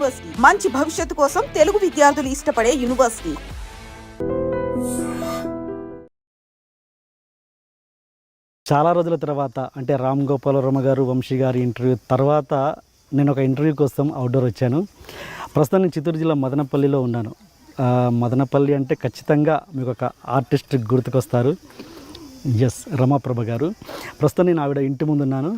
University. మంచి భవిష్యత్తు కోసం తెలుగు విద్యార్థులు ఇష్టపడే యూనివర్సిటీ. చాలా రోజుల తర్వాత అంటే రామ్ గోపాల్ వర్మ గారు వంశీ గారి ఇంటర్వ్యూ తర్వాత నేను ఒక ఇంటర్వ్యూ కోసం అవుట్డోర్ వచ్చాను. ప్రస్తుతం నేను చిత్తూరు జిల్లా మదనపల్లిలో ఉన్నాను. మదనపల్లి అంటే ఖచ్చితంగా మీకు ఒక ఆర్టిస్ట్ గుర్తుకొస్తారు. ఎస్ రమాప్రభ గారు. ప్రస్తుతం నేను ఆవిడ ఇంటి ముందు ఉన్నాను.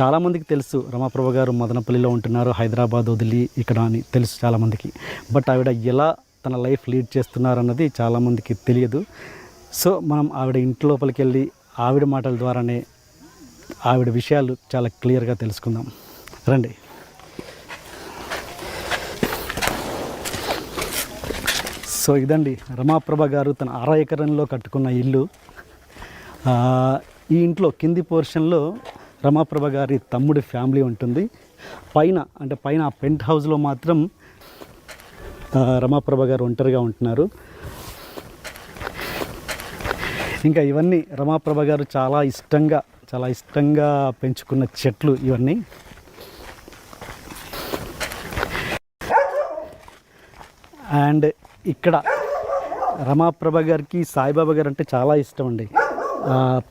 చాలామందికి తెలుసు. రమాప్రభ గారు మదనపల్లిలో ఉంటున్నారు. హైదరాబాద్ వదిలి ఇక్కడ అని తెలుసు చాలామందికి బట్ ఆవిడ ఎలా తన లైఫ్ లీడ్ చేస్తున్నారన్నది చాలామందికి తెలియదు. సో మనం ఆవిడ ఇంటి లోపలికి వెళ్ళి ఆవిడ మాటల ద్వారానే ఆవిడ విషయాలు చాలా క్లియర్గా తెలుసుకుందాం. రండి. సో ఇదండి. రమాప్రభ గారు తన అర ఎకరంలో కట్టుకున్న ఇల్లు. ఈ ఇంట్లో కింది పోర్షన్లో రమాప్రభ గారి తమ్ముడి ఫ్యామిలీ ఉంటుంది. పైన అంటే పైన ఆ పెంట్ హౌస్లో మాత్రం రమాప్రభ గారు ఒంటరిగా ఉంటున్నారు. ఇంకా ఇవన్నీ రమాప్రభ గారు చాలా ఇష్టంగా చాలా ఇష్టంగా పెంచుకున్న చెట్లు ఇవన్నీ. అండ్ ఇక్కడ రమాప్రభ గారికి సాయిబాబా గారు అంటే చాలా ఇష్టం అండి.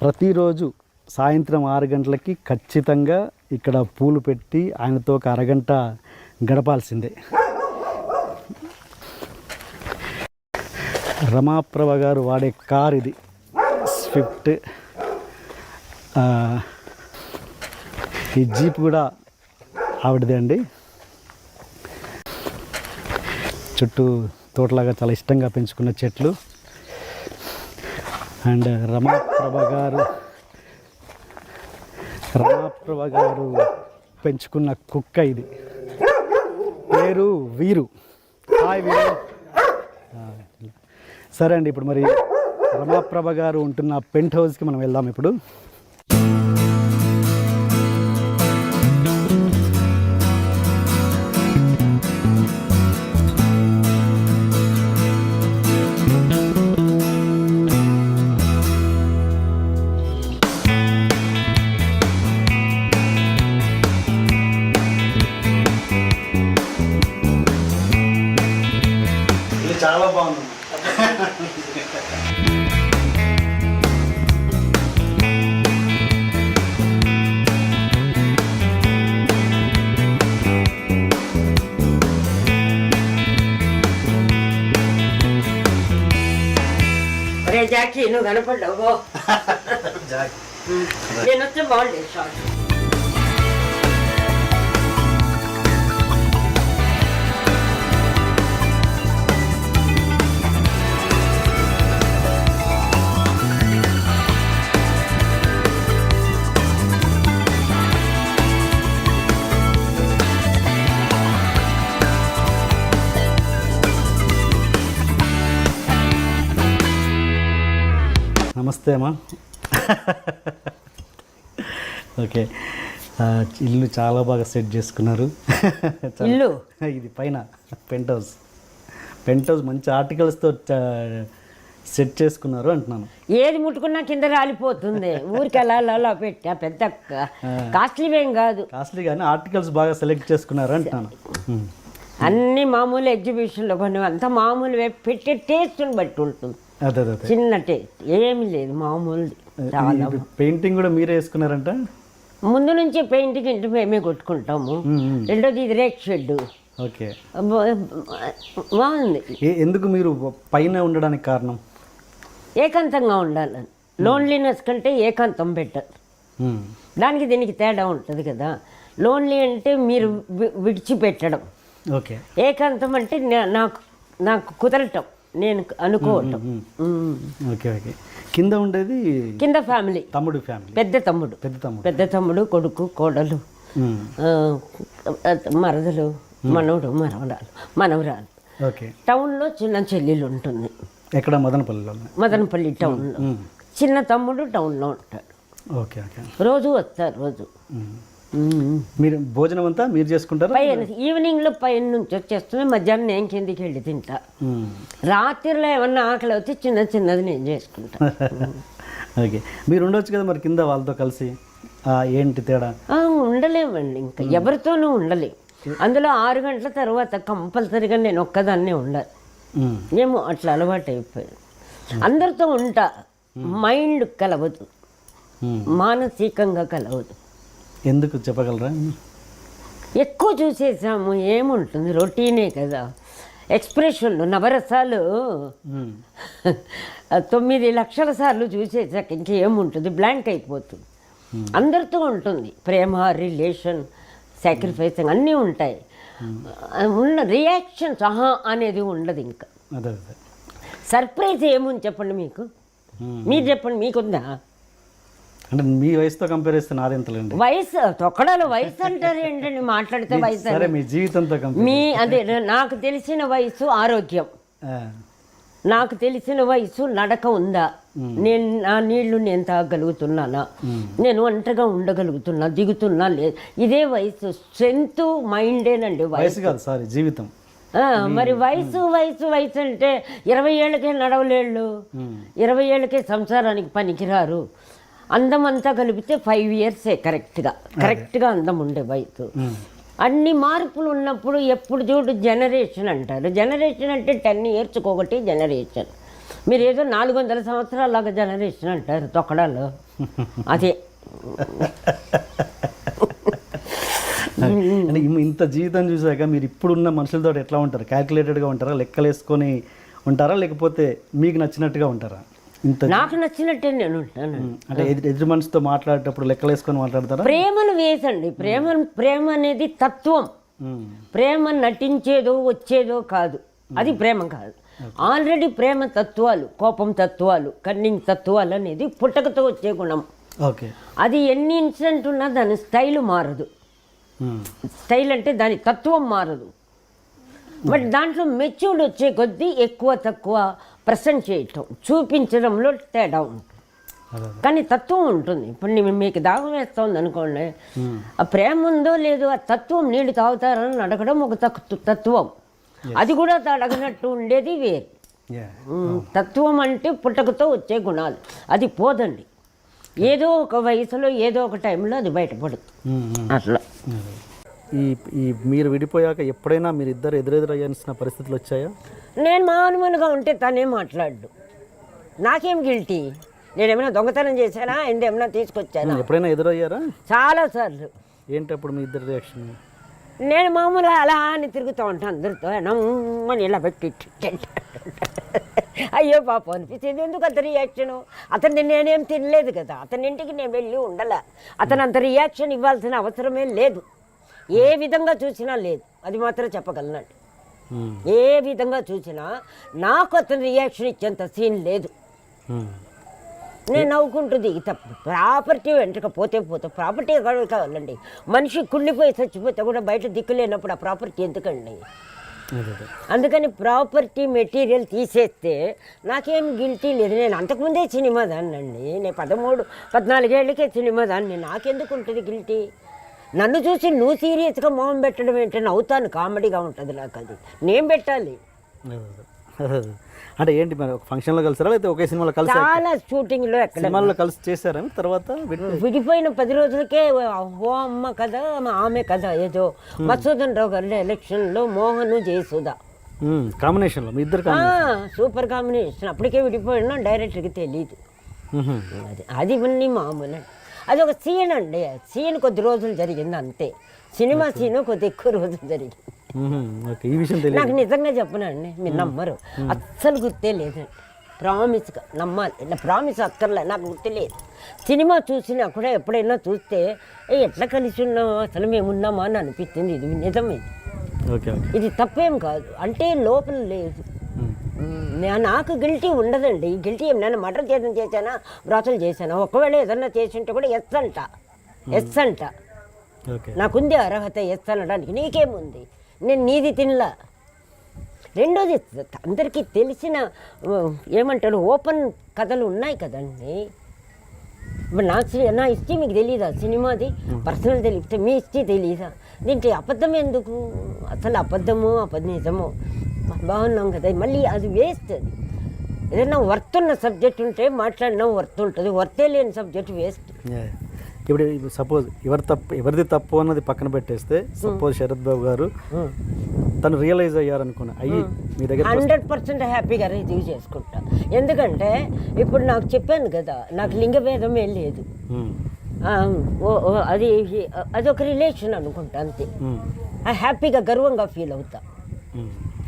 ప్రతిరోజు సాయంత్రం ఆరు గంటలకి ఖచ్చితంగా ఇక్కడ పూలు పెట్టి ఆయనతో ఒక అరగంట గడపాల్సిందే. రమాప్రభ గారు వాడే కార్ ఇది. స్విఫ్ట్. ఈ జీప్ కూడా ఆవిడదే అండి. చుట్టూ తోటలాగా చాలా ఇష్టంగా పెంచుకున్న చెట్లు. అండ్ రమాప్రభ గారు రమాప్రభ గారు పెంచుకున్న కుక్క ఇది. పేరు వీరు. హాయ్ వీరు. సరే అండి ఇప్పుడు మరి రమాప్రభ గారు ఉంటున్న పెంట్ హౌస్కి మనం వెళ్దాం ఇప్పుడు. ఒరే జాకీ నువ్వు కనపడ్డావు నేను వస్తే బాగుండేది షార్ట్ అమ్మా ఓకే. ఇల్లు చాలా బాగా సెట్ చేసుకున్నారు. ఇల్లు? ఇది పైన పెంట్ హౌస్. పెంట్ హౌస్ మంచి ఆర్టికల్స్తో సెట్ చేసుకున్నారు అంటున్నాను. ఏది ముట్టుకున్నా కింద రాలిపోతుంది. ఊరికి అలా పెట్టా పెద్ద కాస్ట్లీవేం కాదు. కాస్ట్లీ కానీ ఆర్టికల్స్ బాగా సెలెక్ట్ చేసుకున్నారు అంటున్నాను. అన్ని మామూలు ఎగ్జిబిషన్లో కొన్ని అంతా మామూలు పెట్టే టేస్ట్ని బట్టి ఉంటుంది. చిన్న టేస్ట్ ఏమీ లేదు మామూలుది చాలా. పెయింటింగ్ కూడా మీరే వేసుకున్నారంట? ముందు నుంచి పెయింటింగ్ ఇంటి మేమే కొట్టుకుంటాము. రెండోది ఇది రేక్ షెడ్. ఓకే. బాగుంది. ఎందుకు మీరు పైన ఉండడానికి కారణం? ఏకాంతంగా ఉండాలని లోన్లీనెస్ కంటే ఏకాంతం బెటర్. దానికి దీనికి తేడా ఉంటుంది కదా. లోన్లీ అంటే మీరు విడిచిపెట్టడం. ఓకే. ఏకాంతం అంటే నాకు నాకు కుదరటం. నేను అనుకోవటం. Okay okay. కింద ఉండేది కింద ఫ్యామిలీ తమ్ముడు ఫ్యామిలీ పెద్ద తమ్ముడు. పెద్ద తమ్ముడు. పెద్ద తమ్ముడు కొడుకు కోడలు మరదలు మనవడు మనవరాలు మనవరాలు. ఓకే. టౌన్లో చిన్న చెల్లెలు ఉంటుంది. ఎక్కడ? మదనపల్లిలో మదనపల్లి టౌన్లో. చిన్న తమ్ముడు టౌన్లో ఉంటాడు. Okay okay. రోజు వస్తారు రోజు. మీరు భోజనం అంతా మీరు చేసుకుంటారా? పైన ఈవినింగ్లో పైన నుంచి వచ్చేస్తుంది మధ్యాహ్నం నేను కిందికి వెళ్ళి తింటా. రాత్రిలో ఏమన్నా ఆకలి అయితే చిన్న చిన్నది నేను చేసుకుంటా. ఓకే. మీరు ఉండొచ్చు కదా మరి కింద వాళ్ళతో కలిసి? ఏంటి తేడా? ఉండలేమండి ఇంకా. ఎవరితోనూ ఉండలేం. అందులో ఆరు గంటల తర్వాత కంపల్సరీగా నేను ఒక్కదాన్నే ఉండాలి. ఏమో అట్లా అలవాటు అయిపోయింది అందరితో ఉంటా. మైండ్ కలవదు. మానసికంగా కలవదు. ఎందుకు చెప్పగలరా? ఎక్కువ చూసేసాము ఏముంటుంది? రొటీనే కదా. ఎక్స్ప్రెషన్లు నవరసాలు. తొమ్మిది లక్షల సార్లు చూసేసాక ఇంకేముంటుంది? బ్లాంక్ అయిపోతుంది. అందరితో ఉంటుంది. ప్రేమ రిలేషన్ సాక్రిఫైసింగ్ అన్నీ ఉంటాయి. ఉన్న రియాక్షన్స్ ఆహా అనేది ఉండదు ఇంకా. సర్ప్రైజ్ ఏముంది చెప్పండి మీకు. మీరు చెప్పండి మీకుందా? అంటే మీ వయసుతో కంపేర్ చేస్తే నాదెంతలేండి? వయసు తొక్కడాలు వయసు అంటారు ఏంటండి? మాట్లాడితే వయసు సరే. మీ జీవితంతో కంపేర్ మీ అదే నాకు తెలిసిన వయసు ఆరోగ్యం. నాకు తెలిసిన వయసు నడక ఉందా? నేను నా నీళ్ళు నేను తాగలుగుతున్నానా నేను ఒంటరిగా ఉండగలుగుతున్నా దిగుతున్నా లేదు ఇదే వయసు. స్ట్రెంగ్త్ మైండేనండి వయసు. వయసు కాదు సారీ జీవితం. మరి వయసు వయసు వయసు అంటే ఇరవై ఏళ్ళకే నడవలేళ్ళు. ఇరవై ఏళ్ళకే సంసారానికి పనికిరారు. అందం అంతా కలిపితే ఫైవ్ ఇయర్సే కరెక్ట్గా కరెక్ట్గా అందం. ఉండే వయసు అన్ని మార్పులు ఉన్నప్పుడు ఎప్పుడు చూడు జనరేషన్ అంటారు. జనరేషన్ అంటే టెన్ ఇయర్స్కి ఒకటి జనరేషన్ మీరు ఏదో నాలుగు వందల సంవత్సరాలాగా జనరేషన్ అంటారు తొక్కడాలు. అదే. ఇంత జీవితం చూసాక మీరు ఇప్పుడున్న మనుషులతో ఎట్లా ఉంటారు? క్యాల్కులేటెడ్గా ఉంటారా? లెక్కలు వేసుకొని ఉంటారా? లేకపోతే మీకు నచ్చినట్టుగా ఉంటారా? ఇంత నాకు నచ్చినట్టే నేను ఉంటాను. అంటే ఎదురు మనిషితో మాట్లాడేటప్పుడు లెక్కలు వేసుకొని మాట్లాడతారా? ప్రేమను వేసండి. ప్రేమ ప్రేమ అనేది తత్వం. ప్రేమ నటించేదో వచ్చేదో కాదు. అది ప్రేమ కాదు. ఆల్రెడీ ప్రేమ తత్వాలు కోపం తత్వాలు కన్నింగ్ తత్వాలు అనేది పుట్టకతో వచ్చే గుణం. ఓకే. అది ఎన్ని ఇన్సిడెంట్ ఉన్నా దాని స్టైల్ మారదు. స్టైల్ అంటే దాని తత్వం మారదు. బట్ దాంట్లో మెచ్యూర్డ్ వచ్చే కొద్దీ ఎక్కువ తక్కువ ప్రజెంట్ చేయటం చూపించడంలో తేడా ఉంటుంది. కానీ తత్వం ఉంటుంది. ఇప్పుడు మీకు దాహం వేస్తుంది అనుకోండి ఆ ప్రేమ ఉందో లేదో ఆ తత్వం నీళ్ళు తాగుతారని అడగడం ఒక తత్వం. అది కూడా అడగనట్టు ఉండేది వేరు. తత్వం అంటే పుట్టకతో వచ్చే గుణాలు. అది పోదండి. ఏదో ఒక వయసులో ఏదో ఒక టైంలో అది బయటపడుతుంది. అట్లా. ఈ ఈ మీరు విడిపోయాక ఎప్పుడైనా మీరు ఇద్దరు ఎదురెదురు అయ్యాల్సిన పరిస్థితులు వచ్చాయా? నేను మామూలుగా ఉంటే తనే మాట్లాడు నాకేం గిల్టీ? నేనేమైనా దొంగతనం చేశానా? ఆయన ఏమైనా తీసుకొచ్చానా ఎప్పుడైనా ఎదురయ్యారా? చాలాసార్లు ఏంటి అప్పుడు మీ ఇద్దరు రియాక్షన్? నేను మామూలుగా అలా అని తిరుగుతూ ఉంటాను అందరితో నమ్మని ఇలా పెట్టి అయ్యో పాపం అనిపించింది. ఎందుకు అంత రియాక్షన్ అతన్ని నేనేం తినలేదు కదా. అతని ఇంటికి నేను వెళ్ళి ఉండలే. అతను అంత రియాక్షన్ ఇవ్వాల్సిన అవసరమే లేదు. ఏ విధంగా చూసినా లేదు. అది మాత్రం చెప్పగలనండి. ఏ విధంగా చూసినా నాకు అతను రియాక్షన్ ఇచ్చేంత సీన్ లేదు. నేను నవ్వుకుంటూ దిగుతా ప్రాపర్టీ వెంటక పోతే పోతే ప్రాపర్టీ ఎక్కడ కావాలండి మనిషి కుళ్ళిపోయి చచ్చిపోతే కూడా బయట దిక్కు లేనప్పుడు ఆ ప్రాపర్టీ ఎందుకండి? అదే అదే. అందుకని ప్రాపర్టీ మెటీరియల్ తీసేస్తే నాకేం గిల్టీ లేదు. నేను అంతకుముందే సినిమా దాన్నండి. నేను పదమూడు పద్నాలుగేళ్ళకే సినిమా దాన్ని. నాకెందుకు ఉంటుంది గిల్టీ నన్ను చూసి నువ్వు సీరియస్గా మొహం పెట్టడం ఏంటి నవ్వుతాను కామెడీగా ఉంటుంది నాకు అది. నేను పెట్టాలి. అంటే ఏంటి మరి ఒక ఫంక్షన్లో కలిసారా లేకపోతే ఒకే సినిమాలో కలిసి చాలా షూటింగ్లో ఎక్కడ సినిమాల్లో కలిసి చేశారా? తర్వాత విడిపోయి- విడిపోయిన పది రోజులకే ఓ అమ్మ కదా ఆమె కదా ఏదో మసూదన్ రావు గారి ఎలక్షన్లో మోహన్ జయసుధ. కాంబినేషన్లో మీ ఇద్దరు సూపర్ కాంబినేషన్ అప్పటికే విడిపోయినా డైరెక్టర్కి తెలియదు. అది అది ఇవన్నీ మామూలు. అది ఒక సీన్ అండి. సీన్ కొద్ది రోజులు జరిగింది అంతే. సినిమా సీన్ కొద్ది ఎక్కువ రోజులు జరిగింది. ఈ విషయం నాకు నిజంగా చెప్పనండి మీరు నమ్మరు. అస్సలు గుర్తే లేదండి ప్రామిస్గా నమ్మాలి. ఇలా ప్రామిస్ అక్కర్లే నాకు గుర్తులేదు సినిమా చూసినా కూడా ఎప్పుడైనా చూస్తే "ఏ, ఎట్లా కలిసి ఉన్నామా అసలు మేము ఉన్నామా అని అనిపించింది ఇది నిజం ఇది తప్పేం కాదు. అంటే లోపల లేదు. నాకు గిల్టీ ఉండదండి. గిల్టీ ఏమైనా మర్డర్ చేసిన చేశానా? వ్రాతలు చేశానా? ఒకవేళ ఏదన్నా చేసింటే కూడా ఎస్ అంట. ఎస్ అంట. ఓకే నాకుంది అర్హత ఎస్ అనడానికి. నీకేముంది? నేను నీది తినలా. రెండోది అందరికీ తెలిసిన ఏమంటారు ఓపెన్ కథలు ఉన్నాయి కదండి. నా నా హిస్టరీ మీకు తెలియదా సినిమాది? పర్సనల్ తెలియతే మీ హిస్టరీ తెలియదా దీంట్లో అబద్ధం ఎందుకు? అసలు అబద్ధము అబద్ధ నిజము? బాగున్నాం కదా మళ్ళీ అది వేస్ట్ అది. ఏదైనా వర్త్ ఉన్న సబ్జెక్ట్ ఉంటే మాట్లాడినా వర్త్ ఉంటుంది వర్తే లేని సబ్జెక్ట్ వేస్ట్. ఇప్పుడు సపోజ్ ఎవరి తప్పు ఎవరిది తప్పు అన్నది పక్కన పెట్టేస్తే సపోజ్ శరత్ బాబు గారు తను రియలైజ్ అయ్యారనుకున్నా అయ్యి మీ దగ్గర హండ్రెడ్ పర్సెంట్ హ్యాపీగా రిసీవ్ చేసుకుంటా. ఎందుకంటే ఇప్పుడు నాకు చెప్పాను కదా నాకు లేదు. ఆ, ఓ ఓ, అది అదొక రిలేషన్ అనుకుంటా అంతే. హ్యాపీగా గర్వంగా ఫీల్ అవుతా.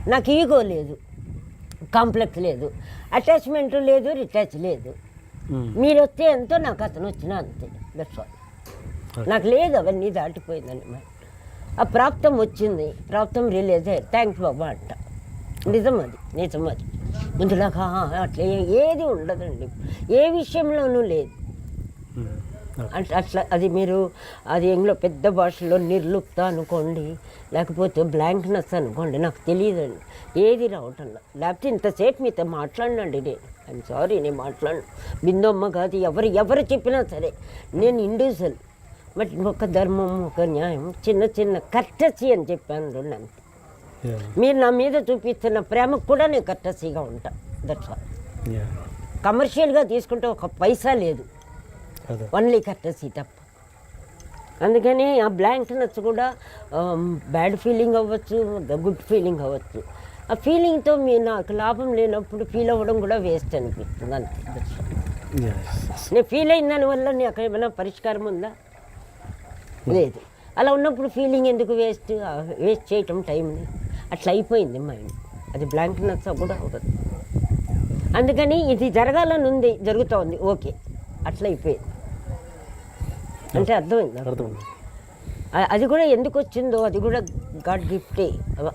నాకు ఈగో లేదు కాంప్లెక్స్ లేదు అటాచ్మెంట్ లేదు రిటాచ్ లేదు. మీరు వస్తే ఎంతో నాకు అతను వచ్చినా అంతే దట్స్ ఆల్ నాకు లేదు అవన్నీ దాటిపోయిందని మరి. ఆ ప్రాప్తం వచ్చింది ప్రాప్తం రిలీజ్ అయ్యారు. థ్యాంక్స్ బాబా అంట. నిజం అది నిజం అది "ఆ, అట్లా ఏది ఉండదండి. ఏ విషయంలోనూ లేదు. అట్లా అట్లా అది మీరు అది ఎంగ్లో పెద్ద భాషలో నిర్లుప్త అనుకోండి లేకపోతే బ్లాంక్నెస్ అనుకోండి నాకు తెలియదండి ఏది రావటంలా. లేకపోతే ఇంతసేపు మీతో మాట్లాడినండి నేను ఐఎమ్ సారీ నేను మాట్లాడను. బిందమ్మ కాదు ఎవరు ఎవరు చెప్పినా సరే నేను ఇండివిజువల్. బట్ ఒక ధర్మం ఒక న్యాయం చిన్న చిన్న కర్టసీ అని చెప్పాను రెండు అంతే. మీరు నా మీద చూపిస్తున్న ప్రేమకు కూడా నేను కర్టసీగా ఉంటా. That's all. కమర్షియల్గా తీసుకుంటే ఒక పైసా లేదు. ఓన్లీ కర్టసీ తప్ప అందుకని ఆ బ్లాంక్నెస్ కూడా బ్యాడ్ ఫీలింగ్ అవ్వచ్చు గుడ్ ఫీలింగ్ అవ్వచ్చు. ఆ ఫీలింగ్తో మీ నాకు లాభం లేనప్పుడు ఫీల్ అవ్వడం కూడా వేస్ట్ అనిపిస్తుంది అంతే. నేను ఫీల్ అయిన దానివల్ల నాకు ఏమైనా పరిష్కారం ఉందా? లేదు. అలా ఉన్నప్పుడు ఫీలింగ్ ఎందుకు వేస్ట్ వేస్ట్ చేయటం టైంని అట్లా అయిపోయింది మైండ్ అది బ్లాంక్నెస్ కూడా అవ్వదు. అందుకని ఇది జరగాలని ఉంది జరుగుతోంది. ఓకే అట్లా అయిపోయింది. అంటే అర్థమైంది? అర్థమైంది. అది కూడా ఎందుకు వచ్చిందో అది కూడా గాడ్ గిఫ్టే.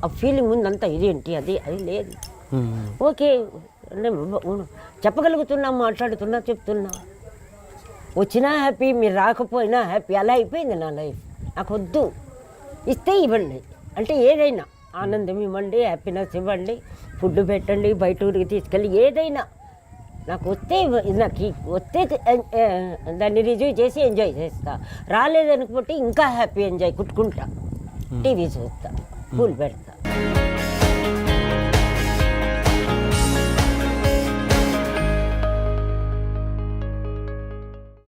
ఆ ఫీలింగ్ ఉందంతా ఇదేంటి అది అది లేదు. ఓకే. చెప్పగలుగుతున్నా మాట్లాడుతున్నా చెప్తున్నా. వచ్చినా హ్యాపీ మీరు రాకపోయినా హ్యాపీ. అలా అయిపోయింది నా లైఫ్. నాకు వద్దు ఇస్తే ఇవ్వండి. అంటే ఏదైనా ఆనందం ఇవ్వండి హ్యాపీనెస్ ఇవ్వండి ఫుడ్ పెట్టండి బయట ఊరికి తీసుకెళ్ళి ఏదైనా నాకు వస్తే నాకు ఈ- వస్తే దాన్ని రిజీవ్ చేసి ఎంజాయ్ చేస్తా రాలేదనుకుంటే ఇంకా హ్యాపీ ఎంజాయ్ కుట్టుకుంటా టీవీ చూస్తా పూలు పెడతా